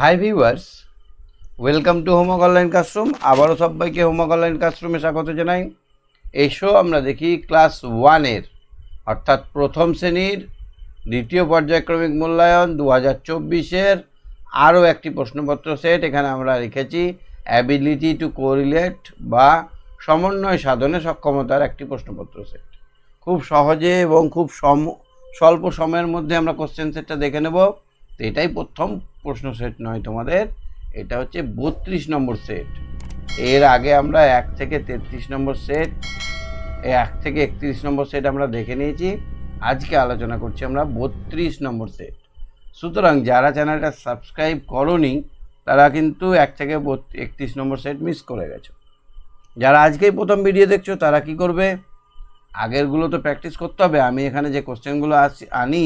Hi viewers welcome to homework online classroom আবারও সবাইকে homework online ক্লাসরুমে স্বাগত জানাই। এসো আমরা দেখি ক্লাস ওয়ানের, অর্থাৎ প্রথম শ্রেণির দ্বিতীয় পর্যায়ক্রমিক মূল্যায়ন দু হাজার চব্বিশের আরও একটি প্রশ্নপত্র সেট। এখানে আমরা রেখেছি অ্যাবিলিটি টু কোরিলেট বা সমন্বয় সাধনে সক্ষমতার একটি প্রশ্নপত্র সেট। খুব সহজে এবং খুব সম, স্বল্প সময়ের মধ্যে আমরা কোশ্চেন সেটটা দেখে নেব। তো এটাই প্রথম প্রশ্ন সেট নয় তোমাদের, এটা হচ্ছে বত্রিশ নম্বর সেট এর আগে আমরা এক থেকে তেত্রিশ নম্বর সেট এক থেকে একত্রিশ নম্বর সেট আমরা দেখে নিয়েছি। আজকে আলোচনা করছি আমরা বত্রিশ নম্বর সেট সুতরাং যারা চ্যানেলটা সাবস্ক্রাইব করনি, তারা কিন্তু এক থেকে একত্রিশ নম্বর সেট মিস করে গেছো। যারা আজকেই প্রথম ভিডিও দেখছ, তারা কি করবে? আগেরগুলো তো প্র্যাকটিস করতে হবে। আমি এখানে যে কোশ্চেনগুলো আসি আনি,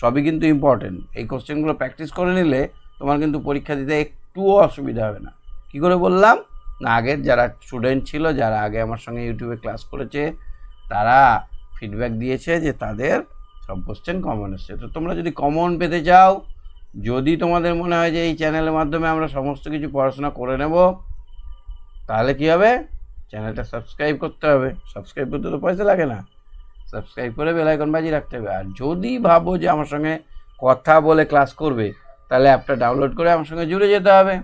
সবই কিন্তু ইম্পর্টেন্ট এই কোশ্চেনগুলো প্র্যাকটিস করে নিলে তোমার কিন্তু পরীক্ষা দিতে একটুও অসুবিধা হবে না। কি করে বললাম? না আগের যারা স্টুডেন্ট ছিল, যারা আগে আমার সঙ্গে ইউটিউবে ক্লাস করেছে, তারা ফিডব্যাক দিয়েছে যে তাদের সব কোশ্চেন কমন এসছে। তো তোমরা যদি কমন পেতে চাও, যদি তোমাদের মনে হয় যে এই চ্যানেলের মাধ্যমে আমরা সমস্ত কিছু পড়াশোনা করে নেব, তাহলে কি হবে? চ্যানেলটা সাবস্ক্রাইব করতে হবে। সাবস্ক্রাইব করতে তো পয়সা লাগে না। সাবস্ক্রাইব করে বেলাইকন বাজি রাখতে হবে। আর যদি ভাবো যে আমার সঙ্গে কথা বলে ক্লাস করবে তাহলে অ্যাপটা ডাউনলোড করে আমার সঙ্গে জুড়ে যেতে হবে।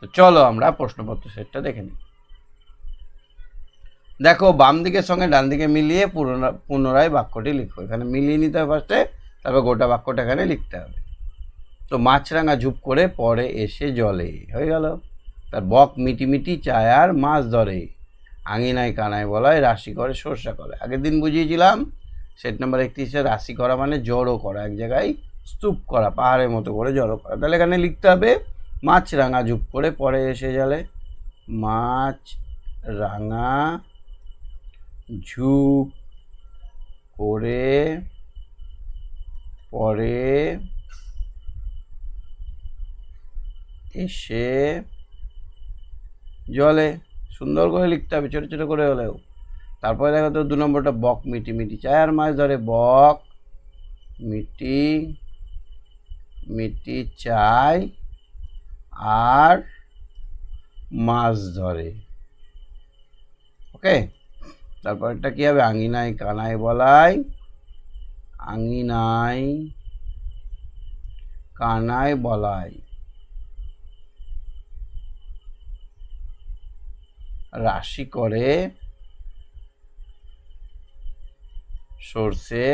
তো চলো আমরা প্রশ্নপত্র সেটটা দেখে নিই। দেখো, বাম দিকের সঙ্গে ডান দিকে মিলিয়ে পুনরা- পুনরায় বাক্যটি লিখো। এখানে মিলিয়ে নিতে হবে ফার্স্টে তারপর গোটা বাক্যটা এখানে লিখতে হবে। তো মাছরাঙা ঝুপ করে পরে এসে জলে, হয়ে গেল। তার বক মিটিমিটি চায় আর মাছ ধরে। আঙিনায় কানায় বলায় রাশি করে সর্ষা করে। আগের দিন বুঝিয়েছিলাম, সেট নাম্বার একত্রিশে রাশি করা মানে জড়ো করা। এক জায়গায় স্তূপ করা, পাহাড়ের মতো করে জড়ো করা। তাহলে এখানে লিখতে হবে মাছ রাঙা ঝুপ করে পরে এসে জলে মাছ রাঙা ঝুপ করে পরে এসে জলে, সুন্দর করে লিখতে হবে, ছোটো ছোটো করে হলেও। তারপরে দেখো তো দু নম্বরটা, বক মিটি মিটি। চায় আর মাছ ধরে বক মিটি মিটি চায় আর মাছ ধরে। ওকে তারপরটা কী হবে? আঙিনায় কানায় বলাই, আঙিনায় কানায় বলাই। রাশি করে সর্ষে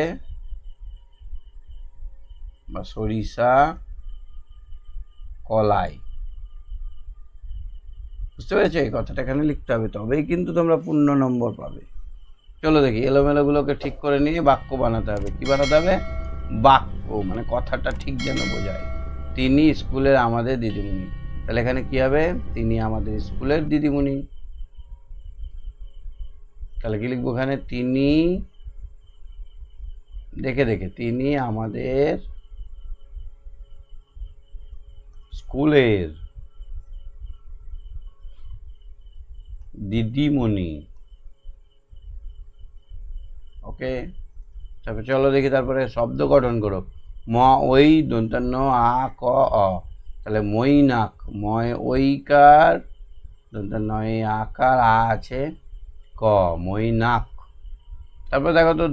বা সরিষা, কলাই। বুঝতে পেরেছ? এই কথাটা এখানে লিখতে হবে তবেই কিন্তু তোমরা পূর্ণ নম্বর পাবে। চলো দেখি, এলোমেলোগুলোকে ঠিক করে নিয়ে বাক্য বানাতে হবে। কি বানাতে হবে? বাক্য মানে কথাটা ঠিক যেন বোঝায়। তিনি স্কুলের আমাদের দিদিমণি। তাহলে এখানে কি হবে? তিনি আমাদের স্কুলের দিদিমণি। তাহলে কি লিখব এখানে? তিনি, দেখে দেখে, তিনি আমাদের স্কুলের দিদিমণি। ওকে, তারপর চলো দেখি, তারপরে শব্দ গঠন করো। ম ওই দন্তান্ন, আ, ক, অ। তাহলে মৈনাক ময় ওইকার দন্তান্ন, এ, আকার, আ আছে, ক, মৈনাক। তারপর দেখো তো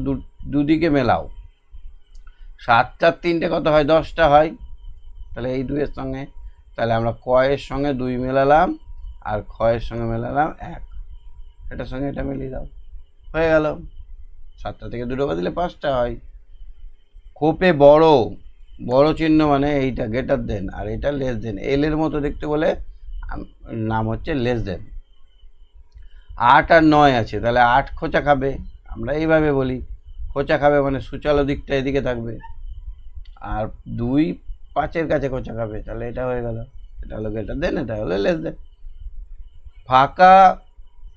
দুদিকে মেলাও। সাত চার তিনটে কত হয়? দশটা হয়। তাহলে এই দুয়ের সঙ্গে তাহলে আমরা কয়ের সঙ্গে দুই মেলালাম আর ক্ষয়ের সঙ্গে মেলালাম এক। এটার সঙ্গে এটা মিলিয়ে দাও। হয়ে গেল। সাতটা থেকে দুটো দিলে পাঁচটা হয়। খোপে বড়। বড় চিহ্ন মানে এইটা গেটার দেন আর এটা লেস দেন এলের মতো দেখতে বলে নাম হচ্ছে লেস দেন আট আর নয় আছে, তাহলে আট খোঁচা খাবে। আমরা এইভাবে বলি। খোঁচা খাবে মানে সুচালো দিকটা এদিকে থাকবে। আর দুই পাঁচের কাছে খোঁচা খাবে তাহলে এটা হয়ে গেল এটা হলো গেটার দেন এটা হলো লেস দেন ফাঁকা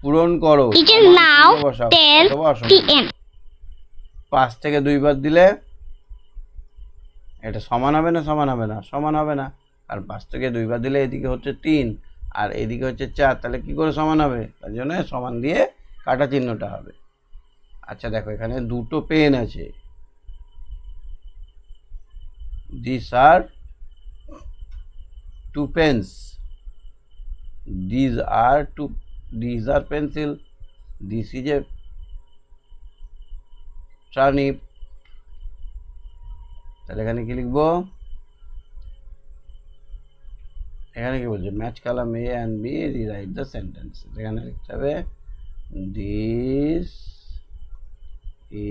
পূরণ করো It is সমান now চিহ্ন বসাও। 10 অথবা অসমান। p.m. পাঁচ থেকে দুইবার দিলে এটা সমান হবে না সমান হবে না সমান হবে না আর পাঁচ থেকে দুইবার দিলে এদিকে হচ্ছে তিন আর এদিকে হচ্ছে চার তাহলে কি করে সমান হবে তার জন্য সমান দিয়ে কাটা চিহ্নটা হবে আচ্ছা দেখো এখানে দুটো পেন আছে this are two pens. These are two, these are pencil. This is a turnip তাহলে এখানে কি লিখব? এখানে কি বলছে? Match column A and B rewrite the sentence এখানে লিখতে হবে this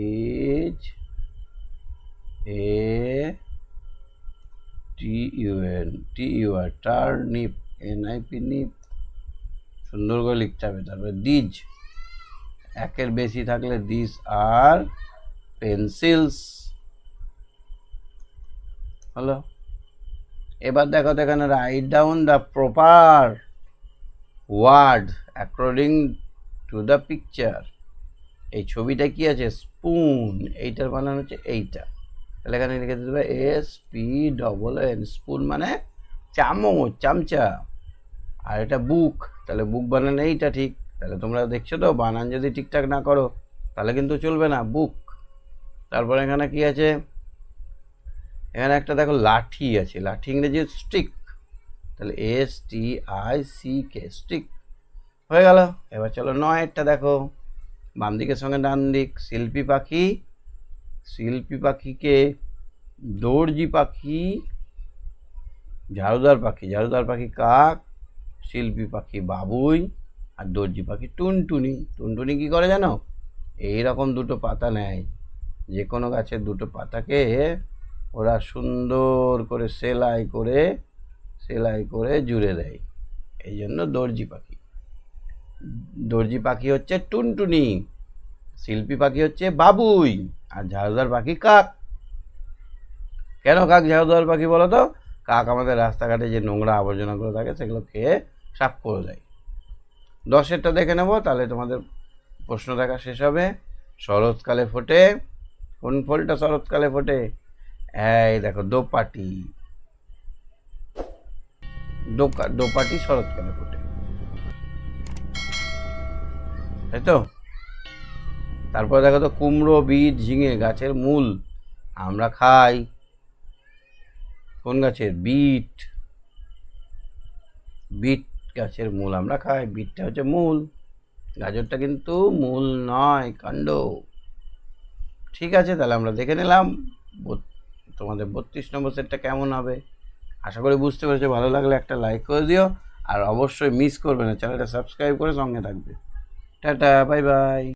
is a T U N T U R turnip N I P nip সুন্দর করে লিখতে হবে, তারপরে দিজ। একের বেশি থাকলে দিস আর পেন্সিলস। হলো? এবার দেখো তো এখানে write down the proper word according to the picture এই ছবিটা কি আছে? স্পুন এইটার বানানো হচ্ছে এইটা। তাহলে এখানে লিখে দিতে হবে S P double N spoon মানে চামচ, চামচা। আর এটা বুক তাহলে বুক বানান এইটা ঠিক। তাহলে তোমরা দেখছ তো, বানান যদি ঠিকঠাক না করো, তাহলে কিন্তু চলবে না বুক তারপরে এখানে কি আছে? এখানে একটা দেখো লাঠি আছে, লাঠি ইংরেজি স্টিক তাহলে S T I C K stick হয়ে গেল। এবার চলো নয়েরটা দেখো। বাম দিকের সঙ্গে ডান দিক শিল্পী পাখি। শিল্পী পাখিকে, দর্জি পাখি, ঝাড়ুদার পাখি। ঝাড়ুদার পাখি কাক, শিল্পী পাখি বাবুই, আর দর্জি পাখি টুনটুনি। টুনটুনি কী করে জানো? এই রকম দুটো পাতা নেয়। যে কোনো গাছের দুটো পাতাকে ওরা সুন্দর করে সেলাই করে সেলাই করে জুড়ে দেয়। এই জন্য দর্জি পাখি। দর্জি পাখি হচ্ছে টুনটুনি, শিল্পী পাখি হচ্ছে বাবুই। আর ঝাড়ুদার পাখি কাক। কেন কাক ঝাড়ুদার পাখি বলো তো? কাক আমাদের রাস্তাঘাটে যে নোংরা আবর্জনাগুলো থাকে সেগুলো খেয়ে সাফ করে দেয়। দশেরটা দেখে নেব, তাহলে তোমাদের প্রশ্ন দেখা শেষ হবে। শরৎকালে ফোটে। কোন ফলটা শরৎকালে ফোটে? এই দেখো, দোপাটি। দোপাটি শরৎকালে ফোটে। তাই তো? তারপরে দেখো তো কুমড়ো বিট ঝিঙে, গাছের মূল আমরা খাই। কোন গাছের? বিট। বিট গাছের মূল আমরা খাই। বিটটা হচ্ছে মূল। গাজরটা কিন্তু মূল নয়, কাণ্ড। ঠিক আছে, তাহলে আমরা দেখে নিলাম তোমাদের বত্রিশ নম্বর সেটটা কেমন হবে। আশা করি বুঝতে পেরেছ। ভালো লাগলে একটা লাইক করে দিও। আর অবশ্যই মিস করবে না। চ্যানেলটা সাবস্ক্রাইব করে সঙ্গে থাকবে। Tata, bye bye.